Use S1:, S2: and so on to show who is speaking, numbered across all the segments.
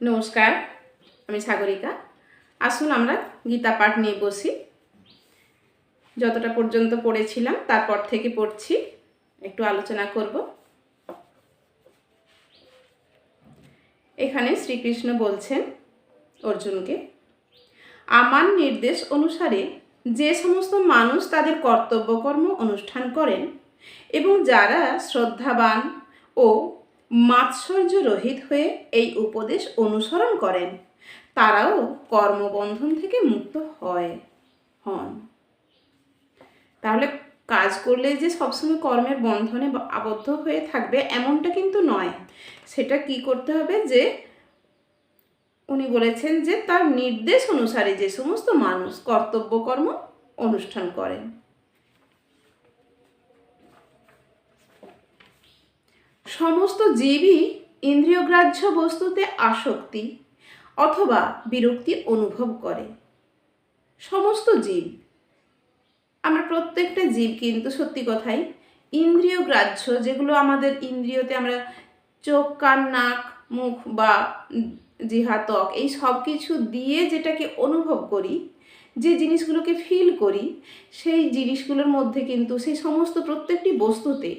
S1: নমস্কার, আমি সাগরিকা। আসুন আমরা গীতা পাঠ নিয়ে বসি। যতটা পর্যন্ত পড়েছিলাম, তারপর থেকে পড়ছি। একটু আলোচনা করব। এখানে শ্রীকৃষ্ণ বলছেন অর্জুনকে, আমার নির্দেশ অনুসারে যে সমস্ত মানুষ তাদের কর্তব্যকর্ম অনুষ্ঠান করেন এবং যারা শ্রদ্ধাবান ও মাৎসর্য রহিত হয়ে এই উপদেশ অনুসরণ করেন। তারাও কর্মবন্ধন থেকে মুক্ত হয়, হন। তাহলে কাজ করলে যে সবসময় কর্মের বন্ধনে আবদ্ধ হয়ে থাকবে এমনটা কিন্তু নয়। সেটা কি করতে হবে যে উনি বলেছেন যে তার নির্দেশ অনুসারে যে সমস্ত মানুষ কর্তব্যকর্ম অনুষ্ঠান করেন। সমস্ত জীবই ইন্দ্রিয়গ্রাহ্য বস্তুতে আসক্তি অথবা বিরক্তি অনুভব করে। সমস্ত জীব। আমরা প্রত্যেকটা জীব কিন্তু সত্যি কথাই ইন্দ্রিয় গ্রাহ্য যেগুলো আমাদের ইন্দ্রিয়তে আমরা চোখ, কান, নাক, মুখ বা জিহা, ত্বক, এই সব কিছু দিয়ে যেটাকে অনুভব করি, যে জিনিসগুলোকে ফিল করি, সেই জিনিসগুলোর মধ্যে কিন্তু সেই সমস্ত প্রত্যেকটি বস্তুতে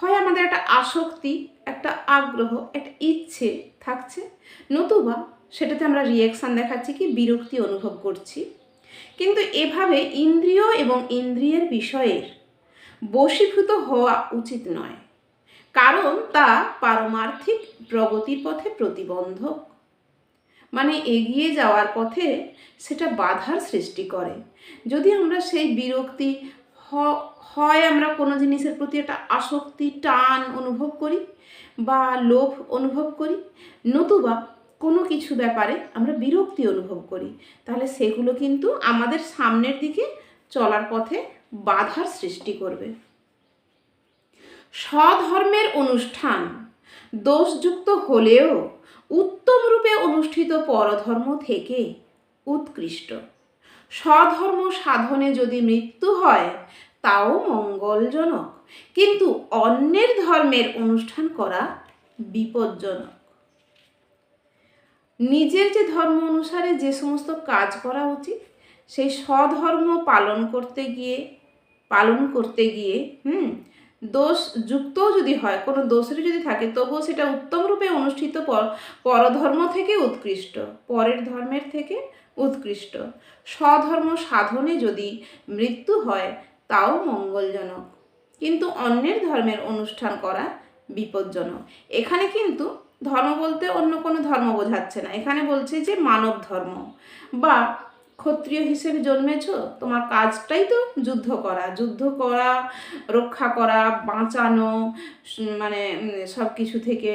S1: হয় আমাদের একটা আসক্তি, একটা আগ্রহ, একটা ইচ্ছে থাকছে। নতুবা সেটাতে আমরা রিয়াকশান দেখাচ্ছি কি, বিরক্তি অনুভব করছি। কিন্তু এভাবে ইন্দ্রিয় এবং ইন্দ্রিয়ের বিষয়ের বশীভূত হওয়া উচিত নয়। কারণ তা পারমার্থিক প্রগতির পথে প্রতিবন্ধক। মানে এগিয়ে যাওয়ার পথে সেটা বাধার সৃষ্টি করে। যদি আমরা সেই বিরক্তি হয় আমরা কোনো জিনিসের প্রতি একটা আসক্তি, টান অনুভব করি বা লোভ অনুভব করি। নতুবা কোনো কিছু ব্যাপারে আমরা বিরক্তি অনুভব করি। তাহলে সেগুলো কিন্তু আমাদের সামনের দিকে চলার পথে বাধার সৃষ্টি করবে। স্বধর্মের অনুষ্ঠান। দোষযুক্ত হলেও উত্তম রূপে অনুষ্ঠিত পরধর্ম থেকে উৎকৃষ্ট। স্বধর্ম সাধনে যদি মৃত্যু হয়, তাও মঙ্গলজনক। কিন্তু অন্যের ধর্মের অনুষ্ঠান করা বিপজ্জনক। নিজের যে ধর্ম অনুসারে যে সমস্ত কাজ করা উচিত, সেই স্বধর্ম পালন করতে গিয়ে, পালন করতে গিয়ে, হুম দোষ যুক্তও যদি হয়, কোনো দোষের যদি থাকে, তবুও সেটা উত্তম রূপে অনুষ্ঠিত পর, পরধর্ম থেকে উৎকৃষ্ট, পরের ধর্মের থেকে উৎকৃষ্ট। স্বধর্ম সাধনে যদি মৃত্যু হয়, তাও মঙ্গলজনক। কিন্তু অন্যের ধর্মের অনুষ্ঠান করা বিপজ্জনক। এখানে কিন্তু ধর্ম বলতে অন্য কোনো ধর্ম বোঝাচ্ছে না। এখানে বলছে যে মানব ধর্ম বা ক্ষত্রিয় হিসেবে জন্মেছ? তোমার কাজটাই তো যুদ্ধ করা। যুদ্ধ করা, রক্ষা করা, বাঁচানো মানে সব কিছু থেকে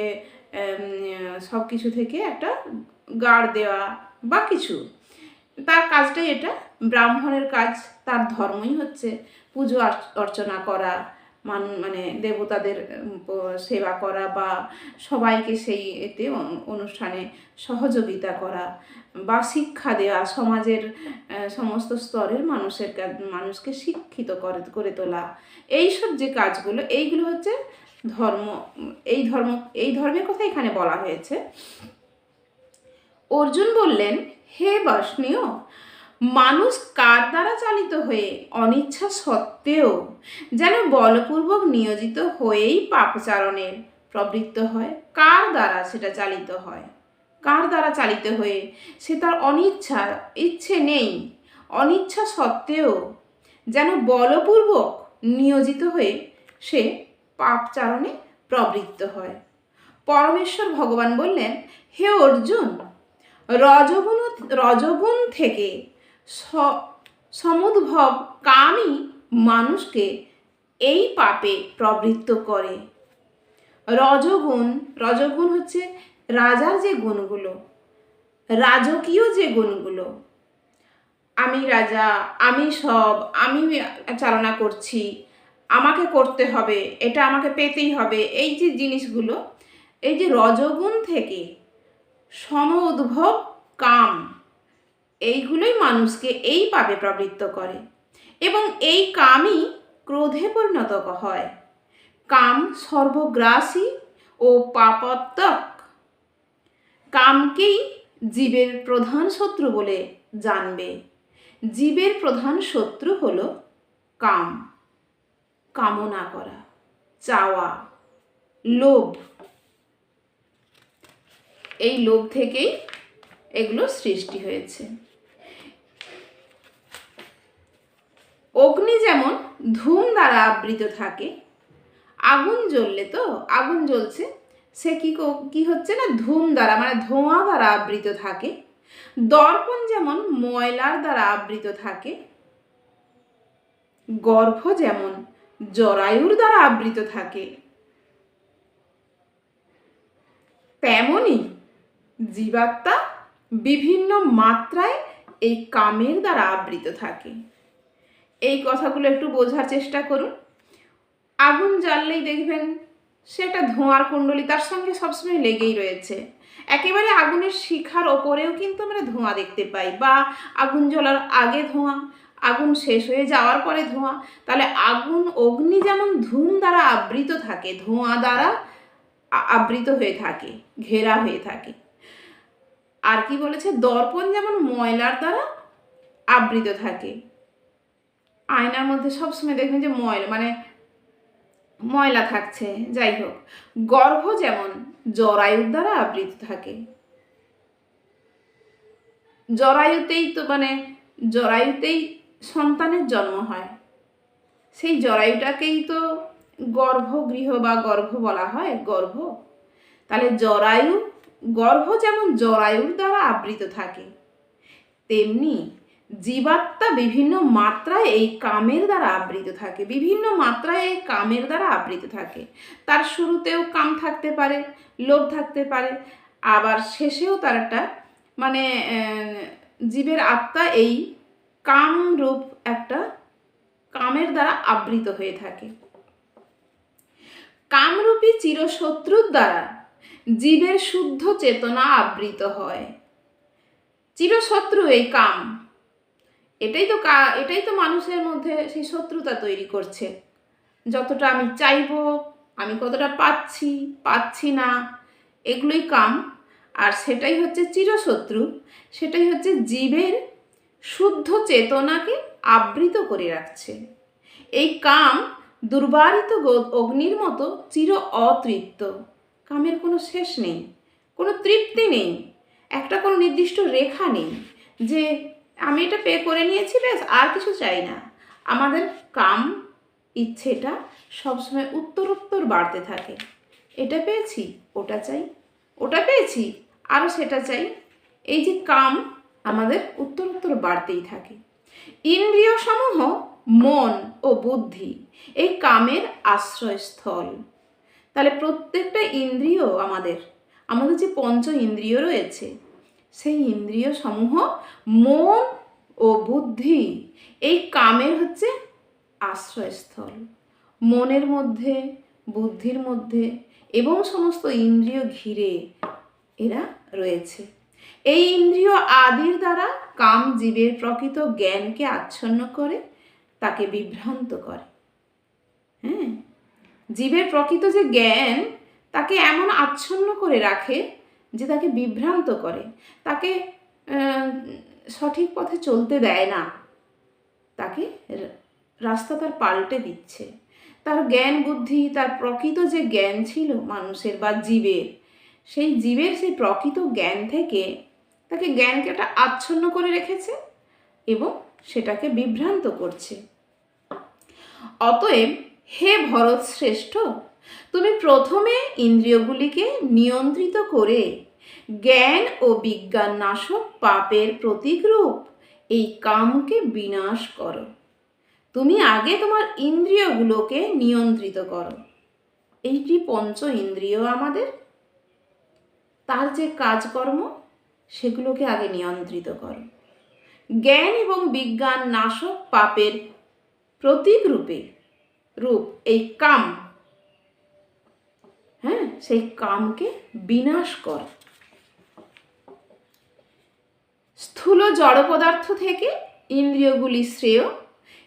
S1: সব কিছু থেকে একটা গার্ড দেওয়া বা কিছু। তার কাজটাই এটা। ব্রাহ্মণের কাজ, তার ধর্মই হচ্ছে পুজো অর্চনা করা। মান মানে দেবতাদের সেবা করা বা সবাইকে সেই এতে অনুষ্ঠানে সহযোগিতা করা বা শিক্ষা দেওয়া সমাজের সমস্ত স্তরের মানুষের মানুষকে শিক্ষিত করে করে তোলা। এইসব যে কাজগুলো, এইগুলো হচ্ছে ধর্ম, এই ধর্ম, এই ধর্মের কথা এখানে বলা হয়েছে। অর্জুন বললেন, হে বর্ষণীয় মানুষ কার দ্বারা চালিত হয়ে অনিচ্ছা সত্ত্বেও যেন বলপূর্বক নিয়োজিত হয়েই পাপচারণের প্রবৃত্ত হয়? কার দ্বারা সেটা চালিত হয়? কার দ্বারা চালিত হয়ে সে তার অনিচ্ছা, ইচ্ছে নেই, অনিচ্ছা সত্ত্বেও যেন বলপূর্বক নিয়োজিত হয়ে সে পাপচারণে প্রবৃত্ত হয়? পরমেশ্বর ভগবান বললেন, হে অর্জুন রজগুণ রজগুণ থেকে সমুদ্ভব কামই মানুষকে এই পাপে প্রবৃত্ত করে। রজগুণ রজগুণ হচ্ছে রাজার যে গুণগুলো, রাজকীয় যে গুণগুলো। আমি রাজা, আমি সব, আমি চালনা করছি, আমাকে করতে হবে, এটা আমাকে পেতেই হবে, এই যে জিনিসগুলো, এই যে রজগুণ থেকে সম উদ্ভব কাম এইগুলোই মানুষকে এই পাপে প্রবৃত্ত করে এবং এই কামই ক্রোধে পরিণত হয়। কাম সর্বগ্রাসী ও পাপত্তক। কামকেই জীবের প্রধান শত্রু বলে জানবে। জীবের প্রধান শত্রু হলো কাম। কামনা করা, চাওয়া, লোভ। এই লোভ থেকেই এগুলো সৃষ্টি হয়েছে। অগ্নি যেমন ধূম দ্বারা আবৃত থাকে, আগুন জ্বললে তো আগুন জ্বলছে, সে কি কো- হচ্ছে না? ধূম দ্বারা মানে ধোঁয়া দ্বারা আবৃত থাকে। দর্পণ যেমন ময়লার দ্বারা আবৃত থাকে, গর্ভ যেমন জরায়ুর দ্বারা আবৃত থাকে, তেমনি জীবাত্মা বিভিন্ন মাত্রায় এই কামের দ্বারা আবৃত থাকে। এই কথাগুলো একটু বোঝার চেষ্টা করুন। আগুন জ্বাললেই দেখবেন সেটা ধোঁয়ার কুণ্ডলী তার সঙ্গে সবসময় লেগেই রয়েছে। একেবারে আগুনের শিখার ওপরেও কিন্তু আমরা ধোঁয়া দেখতে পাই বা আগুন জ্বলার আগে ধোঁয়া, আগুন শেষ হয়ে যাওয়ার পরে ধোঁয়া। তাহলে আগুন, অগ্নি যেমন ধূম দ্বারা আবৃত থাকে, ধোঁয়া দ্বারা আবৃত হয়ে থাকে, ঘেরা হয়ে থাকে। আর কি বলেছে? দর্পণ যেমন ময়লার দ্বারা আবৃত থাকে আয়নার মধ্যে সবসময় দেখবেন যে ময়লা মানে ময়লা থাকছে। যাই হোক, গর্ভ যেমন জরায়ুর দ্বারা আবৃত থাকে। জরায়ুতেই তো মানে জরায়ুতেই সন্তানের জন্ম হয়। সেই জরায়ুটাকেই তো গর্ভগৃহ বা গর্ভ বলা হয়, গর্ভ। তাহলে জরায়ু, গর্ভ যেমন জরায়ুর দ্বারা আবৃত থাকে, তেমনি জীবাত্মা বিভিন্ন মাত্রায় এই কামের দ্বারা আবৃত থাকে। বিভিন্ন মাত্রায় এই কামের দ্বারা আবৃত থাকে। তার শুরুতেও কাম থাকতে পারে, লোভ থাকতে পারে, আবার শেষেও তার একটা মানে জীবের আত্মা এই কাম রূপ একটা কামের দ্বারা আবৃত হয়ে থাকে। কামরূপী চিরশত্রুর দ্বারা জীবের শুদ্ধ চেতনা আবৃত হয়। চিরশত্রু এই কাম এটাই তো এটাই তো মানুষের মধ্যে সেই শত্রুতা তৈরি করছে। যতটা আমি চাইব, আমি কতটা পাচ্ছি পাচ্ছি না, এগুলোই কাম। আর সেটাই হচ্ছে চিরশত্রু, সেটাই হচ্ছে জীবের শুদ্ধ চেতনাকে আবৃত করে রাখছে। এই কাম দুর্বারিত অগ্নির মতো চির অতৃপ্ত। কামের কোনো শেষ নেই, কোনো তৃপ্তি নেই, একটা কোনো নির্দিষ্ট রেখা নেই যে আমি এটা পে করে নিয়েছি, ব্যাস, আর কিছু চাই না। আমাদের কাম, ইচ্ছেটা সবসময় উত্তরোত্তর বাড়তে থাকে। এটা পেয়েছি, ওটা চাই, ওটা পেয়েছি আরও সেটা চাই। এই যে কাম, আমাদের উত্তরোত্তর বাড়তেই থাকে। ইন্দ্রিয় সমূহ মন ও বুদ্ধি, এই কামের আশ্রয়স্থল। তাহলে প্রত্যেকটা ইন্দ্রিয় আমাদের আমাদের যে পঞ্চ ইন্দ্রিয় রয়েছে সেই ইন্দ্রিয় সমূহ, মন ও বুদ্ধি, এই কামের হচ্ছে আশ্রয়স্থল। মনের মধ্যে, বুদ্ধির মধ্যে এবং সমস্ত ইন্দ্রিয় ঘিরে এরা রয়েছে। এই ইন্দ্রিয় আদির দ্বারা কাম জীবের প্রকৃত জ্ঞানকে আচ্ছন্ন করে, তাকে বিভ্রান্ত করে। হ্যাঁ? জীবের প্রকৃত যে জ্ঞান, তাকে এমন আচ্ছন্ন করে রাখে যে তাকে বিভ্রান্ত করে, তাকে সঠিক পথে চলতে দেয় না। তাকে রাস্তা তার পাল্টে দিচ্ছে। তার জ্ঞান বুদ্ধি, তার প্রকৃত যে জ্ঞান ছিল মানুষের বা জীবের, সেই জীবের সেই প্রকৃত জ্ঞান থেকে তাকে জ্ঞানকে একটা আচ্ছন্ন করে রেখেছে এবং সেটাকে বিভ্রান্ত করছে। অতএব হে ভরত শ্রেষ্ঠ তুমি প্রথমে ইন্দ্রিয়গুলিকে নিয়ন্ত্রিত করে জ্ঞান ও বিজ্ঞান নাশক পাপের প্রতীকরূপ এই কামকে বিনাশ করো। তুমি আগে তোমার ইন্দ্রিয়গুলোকে নিয়ন্ত্রিত করো। এইটি পঞ্চ ইন্দ্রিয় আমাদের। তার যে কাজকর্ম, সেগুলোকে আগে নিয়ন্ত্রিত করো। জ্ঞান এবং বিজ্ঞান নাশক পাপের প্রতীক রূপে রূপ এই কাম সেই কামকে বিনাশ কর। স্থূল জড় পদার্থ থেকে ইন্দ্রিয়গুলি শ্রেয়।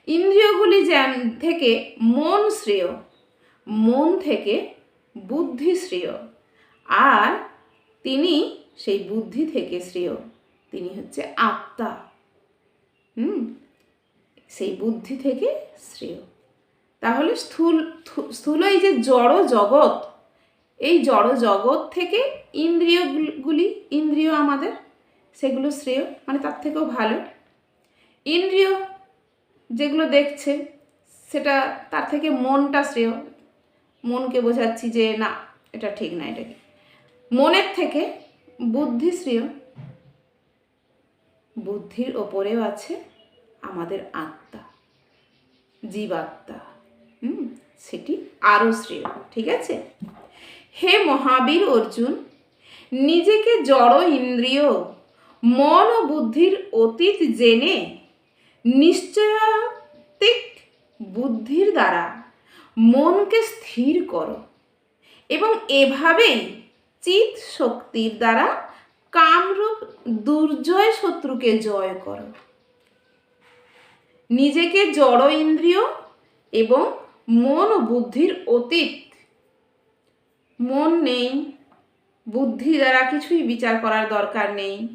S1: ইন্দ্রিয়গুলি যেন থেকে মন শ্রেয়। মন থেকে বুদ্ধি শ্রেয়। আর তিনি সেই বুদ্ধি থেকে শ্রেয়। তিনি হচ্ছে আত্মা। হুম? সেই বুদ্ধি থেকে শ্রেয়। তাহলে স্থূল স্থূল এই যে জড় জগৎ এই জড় জগৎ থেকে ইন্দ্রিয়গুলি, ইন্দ্রিয় আমাদের, সেগুলো শ্রেয় মানে তার থেকেও ভালো। ইন্দ্রিয় যেগুলো দেখছে, সেটা তার থেকে মনটা শ্রেয়। মনকে বোঝাচ্ছি যে, না, এটা ঠিক না, এটা মনের থেকে বুদ্ধি শ্রেয়। বুদ্ধির ওপরেও আছে আমাদের আত্মা, জীবাত্মা। হুম, সেটি আরও শ্রেয়, ঠিক আছে? হে মহাবীর অর্জুন, নিজেকে জড় ইন্দ্রিয়, মন ও বুদ্ধির অতীত জেনে নিশ্চয়াত্মিক বুদ্ধির দ্বারা মনকে স্থির করো এবং এভাবেই চিত শক্তির দ্বারা কামরূপ দুর্জয় শত্রুকে জয় করো। নিজেকে জড় ইন্দ্রিয় এবং মন ও বুদ্ধির অতীত মন নেই, বুদ্ধি দ্বারা কিছুই বিচার করার দরকার নেই।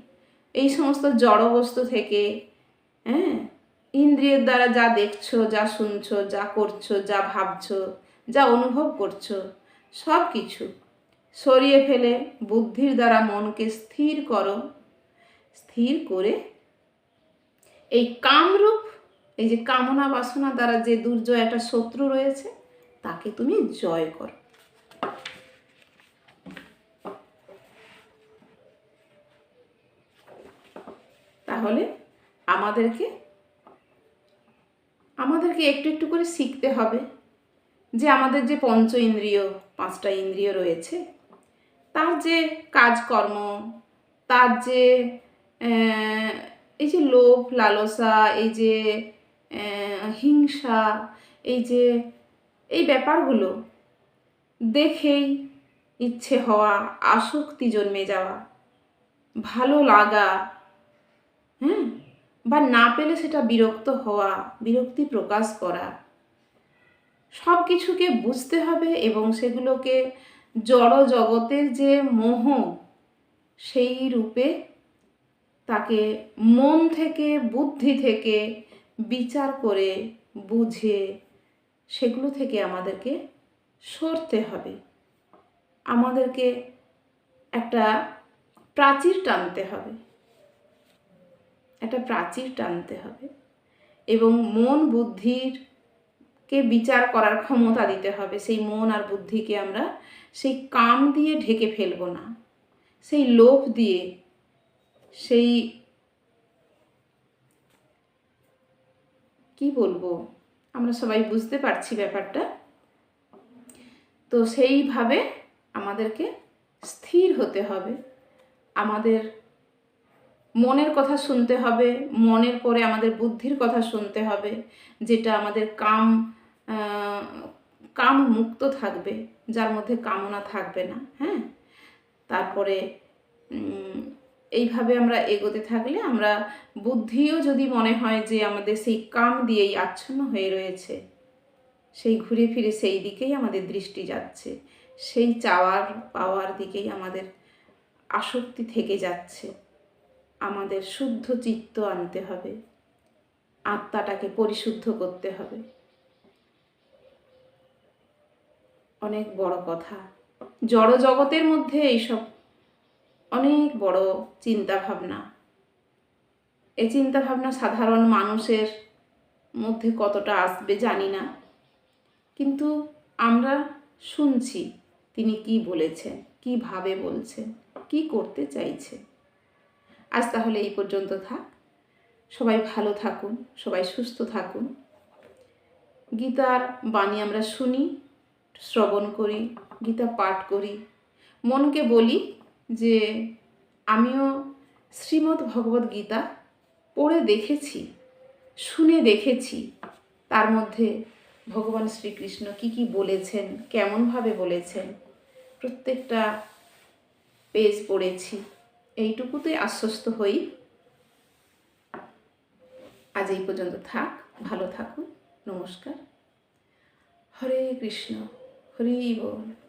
S1: এই সমস্ত জড় বস্তু থেকে হ্যাঁ? ইন্দ্রিয়ের দ্বারা যা দেখছ, যা শুনছো, যা করছ, যা ভাবছ, যা অনুভব করছ, সব কিছু সরিয়ে ফেলে বুদ্ধির দ্বারা মনকে স্থির করো। স্থির করে এই কামরূপ, এই যে কামনা বাসনা দ্বারা যে দুর্জয় একটা শত্রু রয়েছে, তাকে তুমি জয় করো। তাহলে আমাদেরকে আমাদেরকে একটু একটু করে শিখতে হবে যে আমাদের যে পঞ্চ ইন্দ্রিয়, পাঁচটা ইন্দ্রিয় রয়েছে, তার যে কাজকর্ম, তার যে এই যে লোভ, লালসা, এই যে হিংসা, এই যে, এই ব্যাপারগুলো দেখেই ইচ্ছে হওয়া, আসক্তি জন্মে যাওয়া, ভালো লাগা হ্যাঁ বা না পেলে সেটা বিরক্ত হওয়া, বিরক্তি প্রকাশ করা। সব কিছুকে বুঝতে হবে এবং সেগুলোকে জড় জগতের যে মোহ, সেই রূপে তাকে মন থেকে, বুদ্ধি থেকে বিচার করে বুঝে সেগুলো থেকে আমাদেরকে সরতে হবে। আমাদেরকে একটা প্রাচীর টানতে হবে। একটা প্রাচীর টানতে হবে এবং মন বুদ্ধির কে বিচার করার ক্ষমতা দিতে হবে। সেই মন আর বুদ্ধিকে আমরা সেই কাম দিয়ে ঢেকে ফেলব না। সেই লোভ দিয়ে, সেই কি বলব? আমরা সবাই বুঝতে পারছি ব্যাপারটা। তো সেইভাবে আমাদেরকে স্থির হতে হবে। আমাদের মনের কথা শুনতে হবে, মনের পরে আমাদের বুদ্ধির কথা শুনতে হবে, যেটা আমাদের কাম কাম মুক্ত থাকবে, যার মধ্যে কামনা থাকবে না হ্যাঁ? তারপরে এইভাবে আমরা এগোতে থাকলে আমরা বুদ্ধিও যদি মনে হয় যে আমাদের সেই কাম দিয়েই আচ্ছন্ন হয়ে রয়েছে, সেই ঘুরে ফিরে সেই দিকেই আমাদের দৃষ্টি যাচ্ছে, সেই চাওয়ার পাওয়ার দিকেই আমাদের আসক্তি থেকে যাচ্ছে। আমাদের শুদ্ধ চিত্ত আনতে হবে। আত্মাটাকে পরিশুদ্ধ করতে হবে। অনেক বড় কথা। জড় জগতের মধ্যে এইসব অনেক বড় চিন্তা ভাবনা এই চিন্তা ভাবনা সাধারণ মানুষের মধ্যে কতটা আসবে জানি না। কিন্তু আমরা শুনছি তিনি কি বলেছেন কীভাবে বলছেন, কি করতে চাইছে। আজ তাহলে এই পর্যন্ত থাক। সবাই ভালো থাকুন, সবাই সুস্থ থাকুন। গীতার বাণী আমরা শুনি, শ্রবণ করি, গীতা পাঠ করি। মনকে বলি যে আমিও শ্রীমদ্ ভগবদ্ গীতা পড়ে দেখেছি, শুনে দেখেছি। তার মধ্যে ভগবান শ্রীকৃষ্ণ কি কি বলেছেন, কেমনভাবে বলেছেন, প্রত্যেকটা পেজ পড়েছি। এইটুকুতে আশ্বস্ত হই। আজ এই পর্যন্ত থাক ভালো থাকুন নমস্কার। হরে কৃষ্ণ হরি বল।